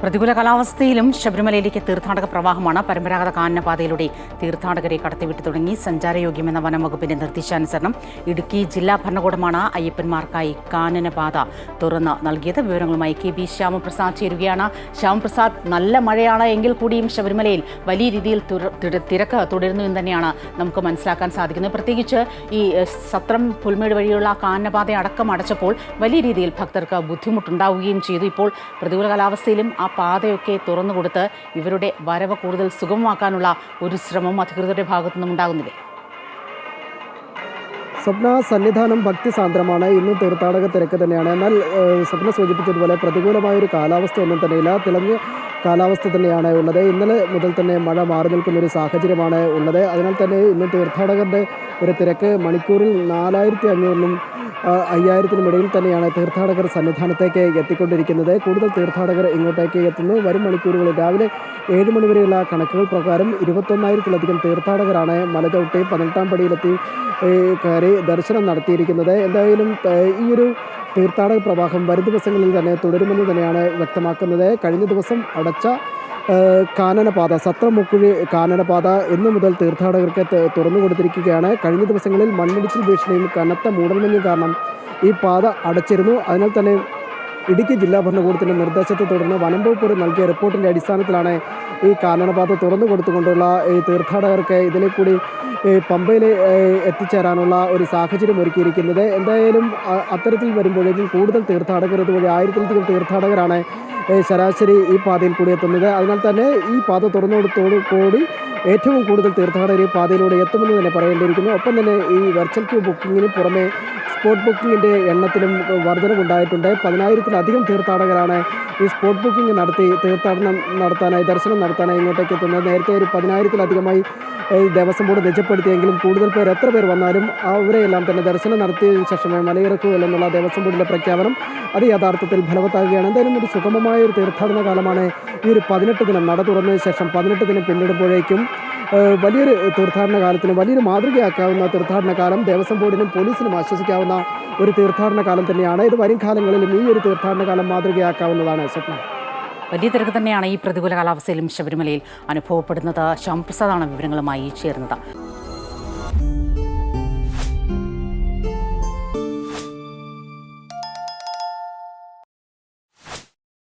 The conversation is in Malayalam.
പ്രതികൂല കാലാവസ്ഥയിലും ശബരിമലയിലേക്ക് തീർത്ഥാടക പ്രവാഹമാണ് പരമ്പരാഗത കാനനപാതയിലൂടെ തീർത്ഥാടകരെ കടത്തിവിട്ടു തുടങ്ങി സഞ്ചാരയോഗ്യമെന്ന വനം വകുപ്പിന്റെ നിർദ്ദേശാനുസരണം ഇടുക്കി ജില്ലാ ഭരണകൂടമാണ് അയ്യപ്പന്മാർക്കായി കാനനപാത തുറന്ന് നൽകിയത്. വിവരങ്ങളുമായി കെ ബി ശ്യാമപ്രസാദ് ചേരുകയാണ്. ശ്യാമപ്രസാദ് നല്ല മഴയാണ് എങ്കിൽ കൂടിയും ശബരിമലയിൽ വലിയ രീതിയിൽ തിരക്ക് തുടരുന്നു എന്ന് തന്നെയാണ് നമുക്ക് മനസ്സിലാക്കാൻ സാധിക്കുന്നത്. പ്രത്യേകിച്ച് ഈ സത്രം പുൽമേട് വഴിയുള്ള കാനനപാത അടക്കം അടച്ചപ്പോൾ വലിയ രീതിയിൽ ഭക്തർക്ക് ബുദ്ധിമുട്ടുണ്ടാവുകയും ചെയ്തു. ഇപ്പോൾ പ്രതികൂല കാലാവസ്ഥയിലും പാതയൊക്കെ തുറന്നു കൊടുത്ത് ഇവരുടെ വരവ് കൂടുതൽ സുഗമമാക്കാനുള്ള ഒരു ശ്രമം അധികൃതരുടെ ഭാഗത്തുനിന്നും ഉണ്ടാകുന്നില്ലേ? സ്വപ്ന സന്നിധാനം ഭക്തിസാന്ദ്രമാണ് ഇന്നും തീർത്ഥാടക തിരക്ക് തന്നെയാണ്. എന്നാൽ സ്വപ്ന സൂചിപ്പിച്ചതുപോലെ പ്രതികൂലമായ ഒരു കാലാവസ്ഥ ഒന്നും തന്നെയില്ല. തിളഞ്ഞ കാലാവസ്ഥ തന്നെയാണ് ഉള്ളത്. ഇന്നലെ മുതൽ തന്നെ മഴ മാറി നിൽക്കുന്ന ഒരു സാഹചര്യമാണ് ഉള്ളത്. അതിനാൽ തന്നെ ഇന്ന് തീർത്ഥാടകരുടെ ഒരു തിരക്ക് മണിക്കൂറിൽ നാലായിരത്തി അഞ്ഞൂറിനും ആ, അയ്യായിരത്തിനും ഇടയിൽ തന്നെയാണ് തീർത്ഥാടകർ സന്നിധാനത്തേക്ക് എത്തിക്കൊണ്ടിരിക്കുന്നത്. കൂടുതൽ തീർത്ഥാടകർ ഇങ്ങോട്ടേക്ക് എത്തുന്നു. വരും മണിക്കൂറുകളിൽ രാവിലെ ഏഴ് മണിവരെയുള്ള കണക്കുകൾ പ്രകാരം ഇരുപത്തൊന്നായിരത്തിലധികം തീർത്ഥാടകരാണ് മലചവിട്ടി പതിനെട്ടാം പടിയിലെത്തി കയറി ദർശനം നടത്തിയിരിക്കുന്നത്. എന്തായാലും ഈ ഒരു തീർത്ഥാടക പ്രവാഹം വരും ദിവസങ്ങളിൽ തന്നെ തുടരുമെന്ന് തന്നെയാണ് വ്യക്തമാക്കുന്നത്. കഴിഞ്ഞ ദിവസം അടച്ച കാനനപാത സത്രമുക്കുഴി കാനനപാത ഇന്നു മുതൽ തീർത്ഥാടകർക്ക് തുറന്നു കൊടുത്തിരിക്കുകയാണ്. കഴിഞ്ഞ ദിവസങ്ങളിൽ മണ്ണിടിച്ചിൽ ഭീഷണിയും കനത്ത മൂടൽമഞ്ഞും കാരണം ഈ പാത അടച്ചിരുന്നു. അതിനാൽ തന്നെ ഇടുക്കി ജില്ലാ ഭരണകൂടത്തിന്റെ നിർദ്ദേശത്തെ തുടർന്ന് വനം വകുപ്പ് നൽകിയ റിപ്പോർട്ടിന്റെ അടിസ്ഥാനത്തിലാണ് ഈ കാനനപാത തുറന്നു കൊടുത്തുകൊണ്ടുള്ള ഈ തീർത്ഥാടകർക്ക് ഇതിലെ കൂടി പമ്പയിൽ എത്തിച്ചേരാനുള്ള ഒരു സാഹചര്യം ഒരുക്കിയിരിക്കുന്നത്. എന്തായാലും അത്തരത്തിൽ വരുമ്പോഴേക്കും കൂടുതൽ തീർത്ഥാടകർ ഇതുവഴി ആയിരത്തിലധികം തീർത്ഥാടകരാണ് ശരാശരി ഈ പാതയിൽ കൂടി എത്തുന്നത്. അതിനാൽ തന്നെ ഈ പാത തുറന്നുകൊടുത്തോടു കൂടി ഏറ്റവും കൂടുതൽ തീർത്ഥാടകർ ഈ പാതയിലൂടെ എത്തുമെന്ന് തന്നെ പറയേണ്ടിയിരിക്കുന്നു. ഒപ്പം തന്നെ ഈ വെർച്വൽ ക്യൂ ബുക്കിങ്ങിന് പുറമെ സ്പോട്ട് ബുക്കിങ്ങിന്റെ എണ്ണത്തിലും വർധനവുണ്ടായിട്ടുണ്ട്. പതിനായിരത്തിലധികം തീർത്ഥാടകരാണ് ഈ സ്പോട്ട് ബുക്കിംഗ് നടത്തി തീർത്ഥാടനം നടത്താനായി ദർശനം നടത്താനായി ഇങ്ങോട്ടേക്ക് എത്തുന്നത്. നേരത്തെ ഒരു പതിനായിരത്തിലധികമായി ഏഹ്, ദേവസ്വം ബോർഡ് നിജപ്പെടുത്തിയെങ്കിലും കൂടുതൽ പേർ എത്ര പേർ വന്നാലും അവരെയെല്ലാം തന്നെ ദർശനം നടത്തിയതിനു ശേഷമേ മലയിറക്കുകയുള്ളൂ എന്നുള്ള ദേവസ്വം ബോർഡിന്റെ പ്രഖ്യാപനം അത് യഥാർത്ഥത്തിൽ ഫലവത്താകുകയാണ്. എന്തായാലും ഒരു സുഗമമായ ഒരു തീർത്ഥാടന കാലമാണ്. ഈ ഒരു പതിനെട്ട് ദിനം നട തുറന്നതിന് ശേഷം പതിനെട്ട് ദിനം പിന്നിടുമ്പോഴേക്കും വലിയൊരു തീർത്ഥാടന കാലത്തിന് വലിയൊരു മാതൃകയാക്കാവുന്ന തീർത്ഥാടന കാലം ദേവസ്വം ബോർഡിനും പോലീസിനും ആശ്വസിക്കാവുന്ന ഒരു തീർത്ഥാടന കാലം തന്നെയാണ്. ഇത് വരും കാലങ്ങളിലും ഈ ഒരു തീർത്ഥാടന കാലം മാതൃകയാക്കാവുന്നതാണ് സ്വപ്നം. വലിയ തിരക്ക് തന്നെയാണ് ഈ പ്രതികൂല കാലാവസ്ഥയിലും ശബരിമലയിൽ അനുഭവപ്പെടുന്നത്. ശ്യാമപ്രസാദാണ് വിവരങ്ങളുമായി ചേർന്നത്